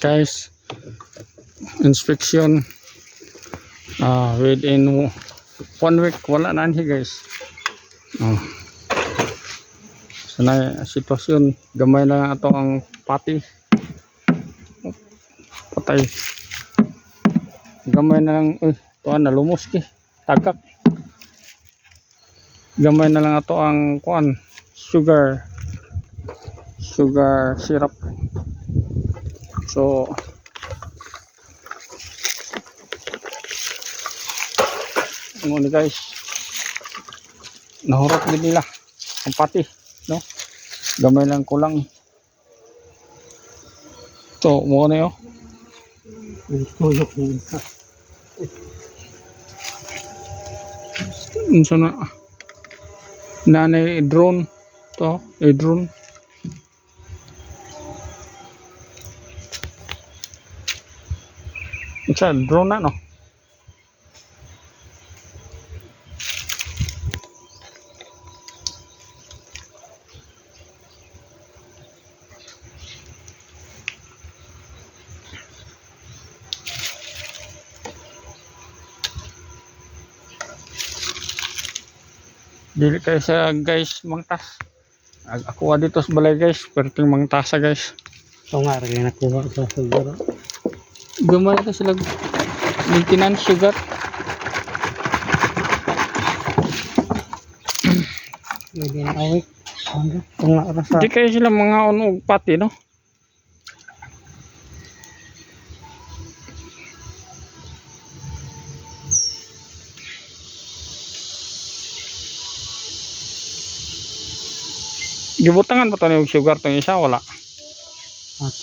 guys. Inspection. Ah within one week wala na ni guys. Oh. so na sitwasyon gamay na ato ang pati. Patay. Gamay na lang uy tuan na lumos ki tagak. Gamay na lang ato ang kuan sugar. Sugar syrup so ano ni guys? Nahurot din nila ang pati no? Gamay lang kulang so mo na yun. Tulog mo na. unsa na? Nanay drone. To eh drone unsa drone na no Dili kayo sa guys mangtas. Ako dito sa balay guys, perting mangtasa guys. Ito nga, rin nakuha sa siguro. Gamay ka sila maintenance sugar. Hindi na awik. Ano? Ito nga, rasa. Di kayo sila mga og pati no. Gibutangan ba to ni og sugar tong isa wala? At,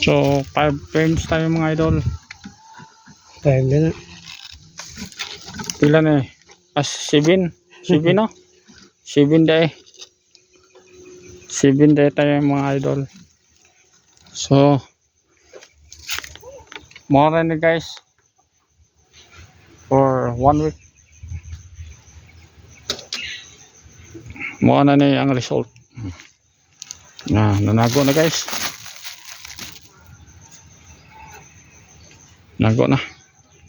So, 5 frames tayo mga idol. Time din na. Pila na eh? As 7. 7 no? 7 day. 7 day tayo mga idol. So, more na guys. For one week. Mo na ni ang result. Na, nanago na guys. Nago na.